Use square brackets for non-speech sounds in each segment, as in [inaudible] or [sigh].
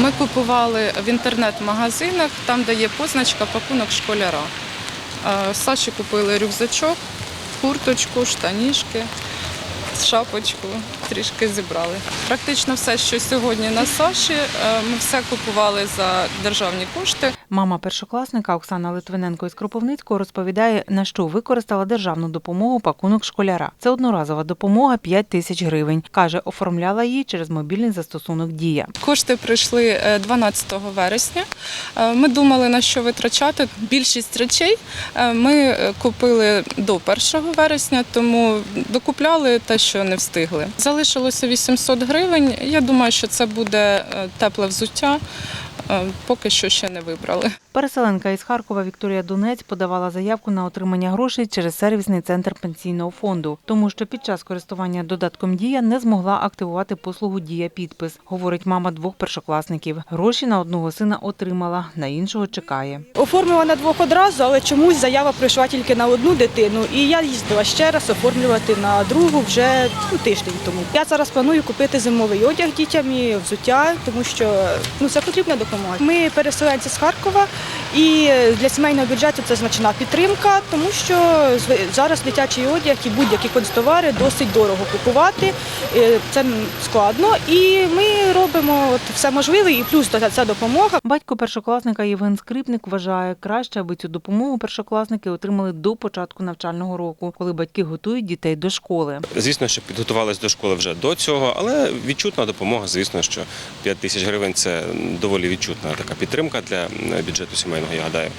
Ми купували в інтернет-магазинах, там, де є позначка пакунок школяра. Саші купили рюкзачок, курточку, штаніжки, шапочку, трішки зібрали. Практично все, що сьогодні на Саші, е, ми все купували за державні кошти. Мама першокласника Оксана Литвиненко із Кропивницького розповідає, на що використала державну допомогу пакунок школяра. Це одноразова допомога 5 тисяч гривень. Каже, оформляла її через мобільний застосунок Дія. Кошти прийшли е, 12 вересня. Е, Ми думали, на що витрачати. Більшість речей е, ми е, купили до 1 вересня, тому докупляли те, що не встигли. Залишилося 800 гривень. Я думаю, що це буде е, тепле взуття. Е, Поки що ще не вибрали. Переселенка із Харкова Вікторія Донець подавала заявку на отримання грошей через сервісний центр пенсійного фонду, тому що під час користування додатком Дія не змогла активувати послугу Дія підпис, говорить мама двох першокласників. Гроші на одного сина отримала, на іншого чекає. Оформила на двох одразу, але чомусь заява прийшла тільки на одну дитину. І я їздила ще раз оформлювати на другу вже ну, тиждень тому. Я зараз планую купити зимовий одяг дітям і взуття, тому що ну це потрібна допомога. Ми переселенці з Харкова, і для сімейного бюджету це значна підтримка, тому що зараз дитячий одяг і будь-які констовари досить дорого купувати. Е, Це складно, і ми робимо от все можливе, і плюс ця допомога. Батько першокласника Євген Скрипник вважає краще, аби цю допомогу першокласники отримали до початку навчального року, коли батьки готують дітей до школи. Звісно, що підготувалися до школи вже до цього, але відчутна допомога, звісно, що 5 тисяч гривень це доволі відчутна така підтримка для бюджету сімейного, я гадаю.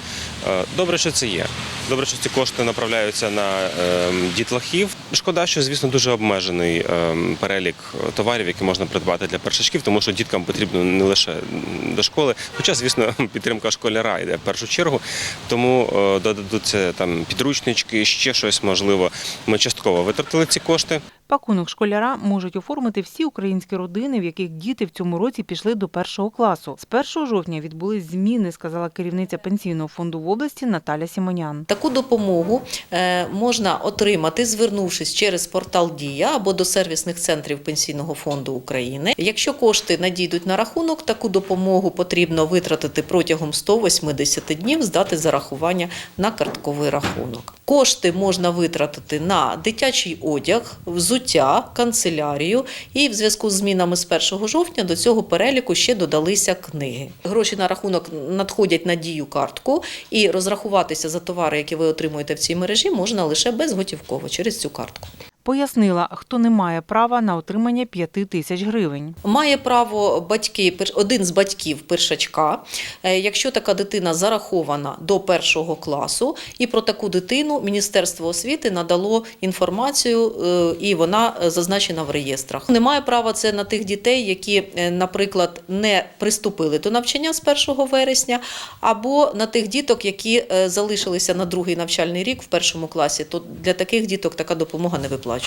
Е, Добре, що це є. Добре, що ці кошти направляються на ем, дітлахів. Шкода, що, звісно, дуже обмежений ем, перелік товарів, які можна придбати для першачків, тому що діткам потрібно не лише до школи, хоча, звісно, [laughs] підтримка школяра йде в першу чергу. Тому е, додадуться там підручнички, ще щось можливо. Ми частково витратили ці кошти. Пакунок школяра можуть оформити всі українські родини, в яких діти в цьому році пішли до першого класу. З 1 жовтня відбулись зміни, сказала керівниця пенсійного фонду в області Наталя Сімонян. Таку допомогу е, можна отримати, звернувшись через портал Дія або до сервісних центрів Пенсійного фонду України. Якщо кошти надійдуть на рахунок, таку допомогу потрібно витратити протягом 180 днів, здати зарахування на картковий рахунок. Кошти можна витратити на дитячий одяг, взуття, канцелярію, і в зв'язку з змінами з 1 жовтня до цього переліку ще додалися книги. Гроші на рахунок надходять на дію картку, і розрахуватися за товари, які ви отримуєте в цій мережі, можна лише безготівково через цю картку. Пояснила, хто не має права на отримання 5 тисяч гривень. Має право батьки, один з батьків першачка, е, якщо така дитина зарахована до першого класу, і про таку дитину Міністерство освіти надало інформацію, е, і вона е, зазначена в реєстрах. Немає права це на тих дітей, які, наприклад, не приступили до навчання з 1 вересня, або на тих діток, які залишилися на другий навчальний рік в першому класі. То для таких діток така допомога не виплачується.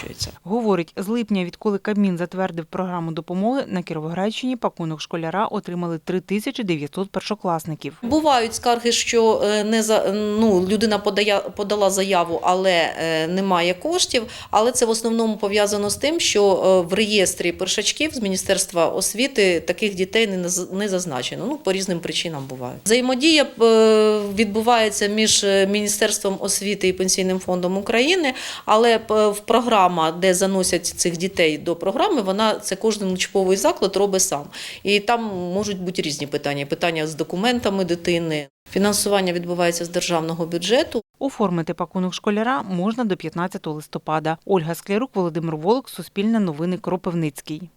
Говорить, з липня, відколи Кабмін затвердив програму допомоги, на Кіровоградщині пакунок школяра отримали 3900 першокласників. Бувають скарги, що е, не за ну людина подає подала заяву, але е, немає коштів. Але це в основному пов'язано з тим, що е, в реєстрі першачків з міністерства освіти таких дітей не зазначено. Ну по різним причинам буває. Взаємодія відбувається між міністерством освіти і пенсійним фондом України, але в програма, де заносять цих дітей до програми, вона це кожен учбовий заклад робить сам. І там можуть бути різні питання: питання з документами дитини. Фінансування відбувається з державного бюджету. Оформити пакунок школяра можна до 15 листопада. Ольга Склярук, Володимир Волок, Суспільне новини Кропивницький.